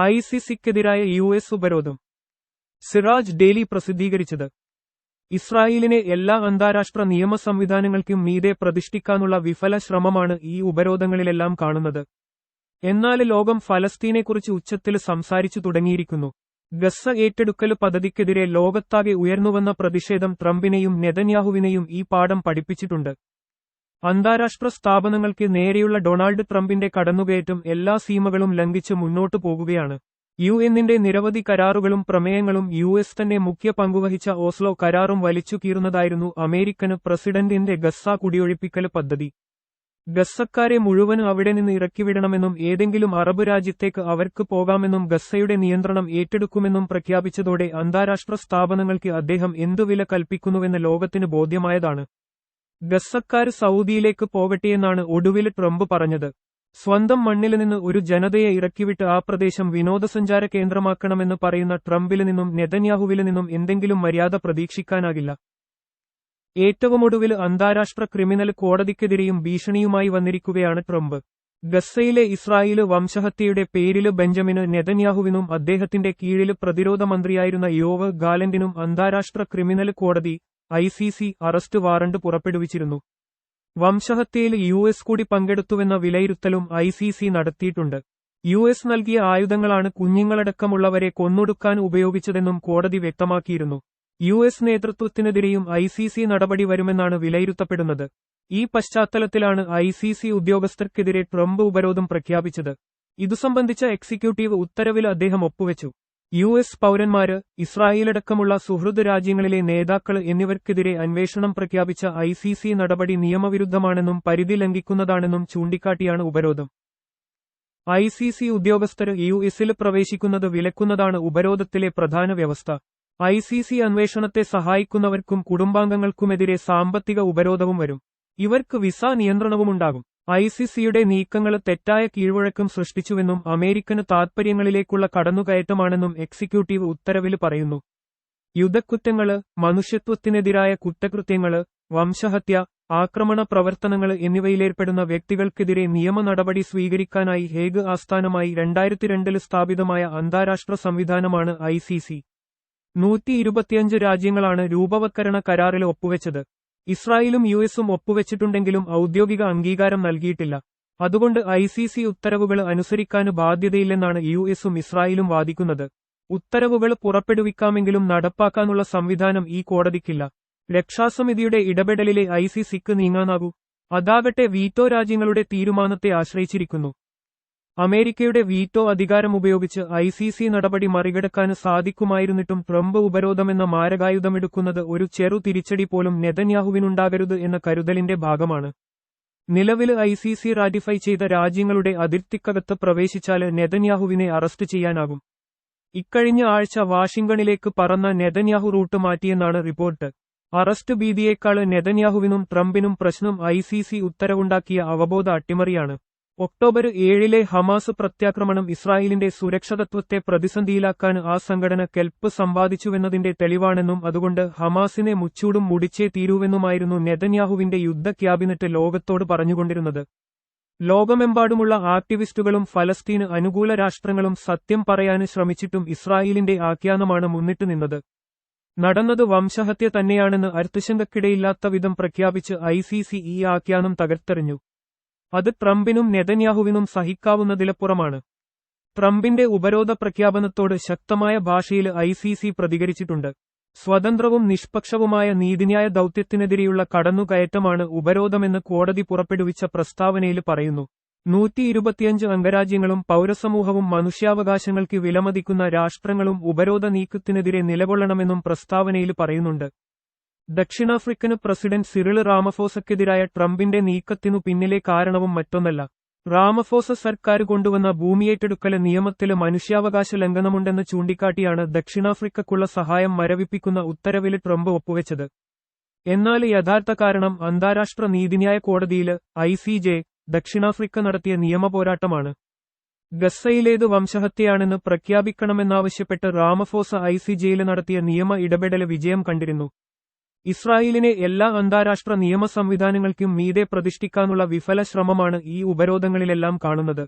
I C സിക്കെതിരായ U S ഉപരോധം. Siraj daily പ്രസിദ്ധീകരിച്ചത്. ഇസ്രായേലിനെ എല്ലാ അന്താരാഷ്ട്ര നിയമ സംവിധാനങ്ങൾക്കും മീതെ പ്രതിഷ്ഠിക്കാനുള്ള വിഫല ശ്രമമാണ് ഈ ഉപരോധങ്ങളിലെല്ലാം കാണുന്നത്. എന്നാൽ ലോകം ഫലസ്തീനെക്കുറിച്ച് ഉച്ചത്തിൽ സംസാരിച്ചു തുടങ്ങിയിരിക്കുന്നു. ഗസ ഏറ്റെടുക്കൽ പദ്ധതിക്കെതിരെ ലോകത്താകെ ഉയർന്നുവന്ന പ്രതിഷേധം ട്രംപിനെയും നെതന്യാഹുവിനെയും ഈ പാഠം പഠിപ്പിച്ചിട്ടുണ്ട്. അന്താരാഷ്ട്ര സ്ഥാപനങ്ങൾക്ക് നേരെയുള്ള ഡൊണാൾഡ് ട്രംപിന്റെ കടന്നുകയറ്റം എല്ലാ സീമകളും ലംഘിച്ച് മുന്നോട്ടു പോകുകയാണ്. യു എന്നിന്റെ നിരവധി കരാറുകളും പ്രമേയങ്ങളും യു എസ് തന്നെ മുഖ്യ പങ്കുവഹിച്ച ഓസ്ലോ കരാറും വലിച്ചു കീറുന്നതായിരുന്നു അമേരിക്കന് പ്രസിഡന്റിന്റെ ഗസ്സ കുടിയൊഴിപ്പിക്കൽ പദ്ധതി. ഗസ്സക്കാരെ മുഴുവനും അവിടെ നിന്ന് ഇറക്കിവിടണമെന്നും ഏതെങ്കിലും അറബ് രാജ്യത്തേക്ക് അവർക്ക് പോകാമെന്നും ഗസ്സയുടെ നിയന്ത്രണം ഏറ്റെടുക്കുമെന്നും പ്രഖ്യാപിച്ചതോടെ അന്താരാഷ്ട്ര സ്ഥാപനങ്ങൾക്ക് അദ്ദേഹം എന്തു വില കൽപ്പിക്കുന്നുവെന്ന് ലോകത്തിന് ബോധ്യമായതാണ്. ഗസ്സക്കാര് സൗദിയിലേക്ക് പോകട്ടെയെന്നാണ് ഒടുവിൽ ട്രംപ് പറഞ്ഞത്. സ്വന്തം മണ്ണിൽ നിന്ന് ഒരു ജനതയെ ഇറക്കിവിട്ട് ആ പ്രദേശം വിനോദസഞ്ചാര കേന്ദ്രമാക്കണമെന്ന് പറയുന്ന ട്രംപിൽ നിന്നും നെതന്യാഹുവിൽ നിന്നും എന്തെങ്കിലും മര്യാദ പ്രതീക്ഷിക്കാനാകില്ല. ഏറ്റവും ഒടുവിൽ അന്താരാഷ്ട്ര ക്രിമിനൽ കോടതിക്കെതിരെയും ഭീഷണിയുമായി വന്നിരിക്കുകയാണ് ട്രംപ്. ഗസയിലെ ഇസ്രായേൽ വംശഹത്യയുടെ പേരിൽ ബെഞ്ചമിന് നെതന്യാഹുവിനും അദ്ദേഹത്തിന്റെ കീഴിൽ പ്രതിരോധ മന്ത്രിയായിരുന്ന യോവ് ഗാലന്റിനും അന്താരാഷ്ട്ര ക്രിമിനൽ കോടതി I C C arrest warrant പുറപ്പെടുവിച്ചിരുന്നു. വംശഹത്യയിൽ യു എസ് കൂടി പങ്കെടുത്തുവെന്ന വിലയിരുത്തലും ഐ സി സി നടത്തിയിട്ടുണ്ട്. യു എസ് നൽകിയ ആയുധങ്ങളാണ് കുഞ്ഞുങ്ങളടക്കമുള്ളവരെ കൊന്നൊടുക്കാൻ ഉപയോഗിച്ചതെന്നും കോടതി വ്യക്തമാക്കിയിരുന്നു. യു എസ് നേതൃത്വത്തിനെതിരെയും ഐ സി സി നടപടി വരുമെന്നാണ് വിലയിരുത്തപ്പെടുന്നത്. ഈ പശ്ചാത്തലത്തിലാണ് ഐ സി സി ഉദ്യോഗസ്ഥർക്കെതിരെ ട്രംപ് ഉപരോധം പ്രഖ്യാപിച്ചത്. ഇതു സംബന്ധിച്ച എക്സിക്യൂട്ടീവ് ഉത്തരവിൽ അദ്ദേഹം ഒപ്പുവെച്ചു. യു എസ് പൌരന്മാര് ഇസ്രായേലടക്കമുള്ള സുഹൃദ് രാജ്യങ്ങളിലെ നേതാക്കൾ എന്നിവർക്കെതിരെ അന്വേഷണം പ്രഖ്യാപിച്ച ഐ സി സി നടപടി നിയമവിരുദ്ധമാണെന്നും പരിധി ലംഘിക്കുന്നതാണെന്നും ചൂണ്ടിക്കാട്ടിയാണ് ഉപരോധം. ഐ സി സി ഉദ്യോഗസ്ഥർ യു എസിൽ പ്രവേശിക്കുന്നത് വിലക്കുന്നതാണ് ഉപരോധത്തിലെ പ്രധാന വ്യവസ്ഥ. ഐ സി സി അന്വേഷണത്തെ സഹായിക്കുന്നവർക്കും കുടുംബാംഗങ്ങൾക്കുമെതിരെ സാമ്പത്തിക ഉപരോധവും വരും. ഇവർക്ക് വിസ നിയന്ത്രണവുമുണ്ടാകും. ഐ സി സിയുടെ നീക്കങ്ങൾ തെറ്റായ കീഴ്വഴക്കം സൃഷ്ടിച്ചുവെന്നും അമേരിക്കന് താത്പര്യങ്ങളിലേക്കുള്ള കടന്നുകയറ്റമാണെന്നും എക്സിക്യൂട്ടീവ് ഉത്തരവിൽ പറയുന്നു. യുദ്ധക്കുറ്റങ്ങൾ മനുഷ്യത്വത്തിനെതിരായ കുറ്റകൃത്യങ്ങൾ വംശഹത്യ ആക്രമണ പ്രവർത്തനങ്ങൾ എന്നിവയിലേർപ്പെടുന്ന വ്യക്തികൾക്കെതിരെ നിയമ നടപടി സ്വീകരിക്കാനായി ഹേഗ് ആസ്ഥാനമായി രണ്ടായിരത്തി രണ്ടിൽ സ്ഥാപിതമായ അന്താരാഷ്ട്ര സംവിധാനമാണ് ഐ സി സി. നൂറ്റി ഇരുപത്തിയഞ്ച് രാജ്യങ്ങളാണ് രൂപവത്കരണ കരാറിൽ ഒപ്പുവെച്ചത്. ഇസ്രായേലും യു എസും ഒപ്പുവെച്ചിട്ടുണ്ടെങ്കിലും ഔദ്യോഗിക അംഗീകാരം നൽകിയിട്ടില്ല. അതുകൊണ്ട് ഐ സി സി ഉത്തരവുകൾ അനുസരിക്കാൻ ബാധ്യതയില്ലെന്നാണ് യു എസും ഇസ്രായേലും വാദിക്കുന്നത്. ഉത്തരവുകൾ പുറപ്പെടുവിക്കാമെങ്കിലും നടപ്പാക്കാനുള്ള സംവിധാനം ഈ കോടതിക്കില്ല. രക്ഷാസമിതിയുടെ ഇടപെടലിലെ ഐ സി സിക്ക് നീങ്ങാനാകൂ. അതാകട്ടെ വീറ്റോ രാജ്യങ്ങളുടെ തീരുമാനത്തെ ആശ്രയിച്ചിരിക്കുന്നു. അമേരിക്കയുടെ വീറ്റോ അധികാരമുപയോഗിച്ച് ഐ സി സി നടപടി മറികടക്കാൻ സാധിക്കുമായിരുന്നിട്ടും ട്രംപ് ഉപരോധമെന്ന മാരകായുധമെടുക്കുന്നത് ഒരു ചെറു തിരിച്ചടി പോലും നെതന്യാഹുവിനുണ്ടാകരുത് എന്ന കരുതലിന്റെ ഭാഗമാണ്. നിലവിൽ ഐ സി സി റാറ്റിഫൈ ചെയ്ത രാജ്യങ്ങളുടെ അതിർത്തിക്കകത്ത് പ്രവേശിച്ചാൽ നെതന്യാഹുവിനെ അറസ്റ്റ് ചെയ്യാനാകും. ഇക്കഴിഞ്ഞ ആഴ്ച വാഷിംഗ്ടണിലേക്ക് പറന്ന നെതന്യാഹു റൂട്ട് മാറ്റിയെന്നാണ് റിപ്പോർട്ട്. അറസ്റ്റ് ഭീതിയേക്കാൾ നെതന്യാഹുവിനും ട്രംപിനും പ്രശ്നം ഐ സി സി ഉത്തരവുണ്ടാക്കിയ അവബോധ അട്ടിമറിയാണ്. ഒക്ടോബർ ഏഴിലെ ഹമാസ് പ്രത്യാക്രമണം ഇസ്രായേലിന്റെ സുരക്ഷതത്വത്തെ പ്രതിസന്ധിയിലാക്കാൻ ആ സംഘടന കെൽപ്പ് സമ്പാദിച്ചുവെന്നതിന്റെ തെളിവാണെന്നും അതുകൊണ്ട് ഹമാസിനെ മുച്ചൂടും മുടിച്ചേ തീരൂവെന്നുമായിരുന്നു നെതന്യാഹുവിന്റെ യുദ്ധ ക്യാബിനറ്റ് ലോകത്തോട് പറഞ്ഞുകൊണ്ടിരുന്നത്. ലോകമെമ്പാടുമുള്ള ആക്ടിവിസ്റ്റുകളും ഫലസ്തീന് അനുകൂല രാഷ്ട്രങ്ങളും സത്യം പറയാന് ശ്രമിച്ചിട്ടും ഇസ്രായേലിന്റെ ആഖ്യാനമാണ് മുന്നിട്ട് നിന്നത്. നടന്നത് വംശഹത്യ തന്നെയാണെന്ന് അർത്ഥശങ്കക്കിടയില്ലാത്ത വിധം പ്രഖ്യാപിച്ച് ഐ ഈ ആഖ്യാനം തകർത്തെറിഞ്ഞു. അത് ട്രംപിനും നെതന്യാഹുവിനും സഹിക്കാവുന്നതിലപ്പുറമാണ്. ട്രംപിന്റെ ഉപരോധ പ്രഖ്യാപനത്തോട് ശക്തമായ ഭാഷയിൽ ഐ പ്രതികരിച്ചിട്ടുണ്ട്. സ്വതന്ത്രവും നിഷ്പക്ഷവുമായ നീതിന്യായ ദൌത്യത്തിനെതിരെയുള്ള കടന്നുകയറ്റമാണ് ഉപരോധമെന്ന് കോടതി പുറപ്പെടുവിച്ച പ്രസ്താവനയിൽ പറയുന്നു. നൂറ്റി ഇരുപത്തിയഞ്ച് അംഗരാജ്യങ്ങളും പൗരസമൂഹവും മനുഷ്യാവകാശങ്ങൾക്ക് വിലമതിക്കുന്ന രാഷ്ട്രങ്ങളും ഉപരോധ നീക്കത്തിനെതിരെ നിലകൊള്ളണമെന്നും പ്രസ്താവനയിൽ പറയുന്നുണ്ട്. ദക്ഷിണാഫ്രിക്കന് പ്രസിഡന്റ് സിറിൾ റാമഫോസക്കെതിരായ ട്രംപിന്റെ നീക്കത്തിനു പിന്നിലെ കാരണവും മറ്റൊന്നല്ല. റാമഫോസ സർക്കാർ കൊണ്ടുവന്ന ഭൂമിയേറ്റെടുക്കൽ നിയമത്തിൽ മനുഷ്യാവകാശ ലംഘനമുണ്ടെന്ന് ചൂണ്ടിക്കാട്ടിയാണ് ദക്ഷിണാഫ്രിക്കക്കുള്ള സഹായം മരവിപ്പിക്കുന്ന ഉത്തരവിൽ ട്രംപ് ഒപ്പുവെച്ചത്. എന്നാൽ യഥാർത്ഥ കാരണം അന്താരാഷ്ട്ര നീതിന്യായ കോടതിയിൽ ഐ സി ജെ ദക്ഷിണാഫ്രിക്ക നടത്തിയ നിയമപോരാട്ടമാണ് ഗസയിലേത് വംശഹത്യയാണെന്ന് പ്രഖ്യാപിക്കണമെന്നാവശ്യപ്പെട്ട് റാമഫോസ ഐ സി ജെയിൽ നടത്തിയ നിയമ ഇടപെടൽ വിജയം കണ്ടിരുന്നു. ഇസ്രായേലിനെ എല്ലാ അന്താരാഷ്ട്ര നിയമ സംവിധാനങ്ങൾക്കും മീതെ പ്രതിഷ്ഠിക്കാനുള്ള വിഫല ശ്രമമാണ് ഈ ഉപരോധങ്ങളിലെല്ലാം കാണുന്നത്.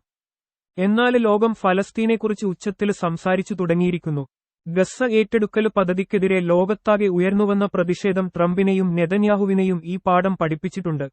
എന്നാൽ ലോകം ഫലസ്തീനെക്കുറിച്ച് ഉച്ചത്തിൽ സംസാരിച്ചു തുടങ്ങിയിരിക്കുന്നു. ഗസ ഏറ്റെടുക്കൽ പദ്ധതിക്കെതിരെ ലോകത്താകെ ഉയർന്നുവന്ന പ്രതിഷേധം ട്രംപിനെയും നെതന്യാഹുവിനെയും ഈ പാഠം പഠിപ്പിച്ചിട്ടുണ്ട്.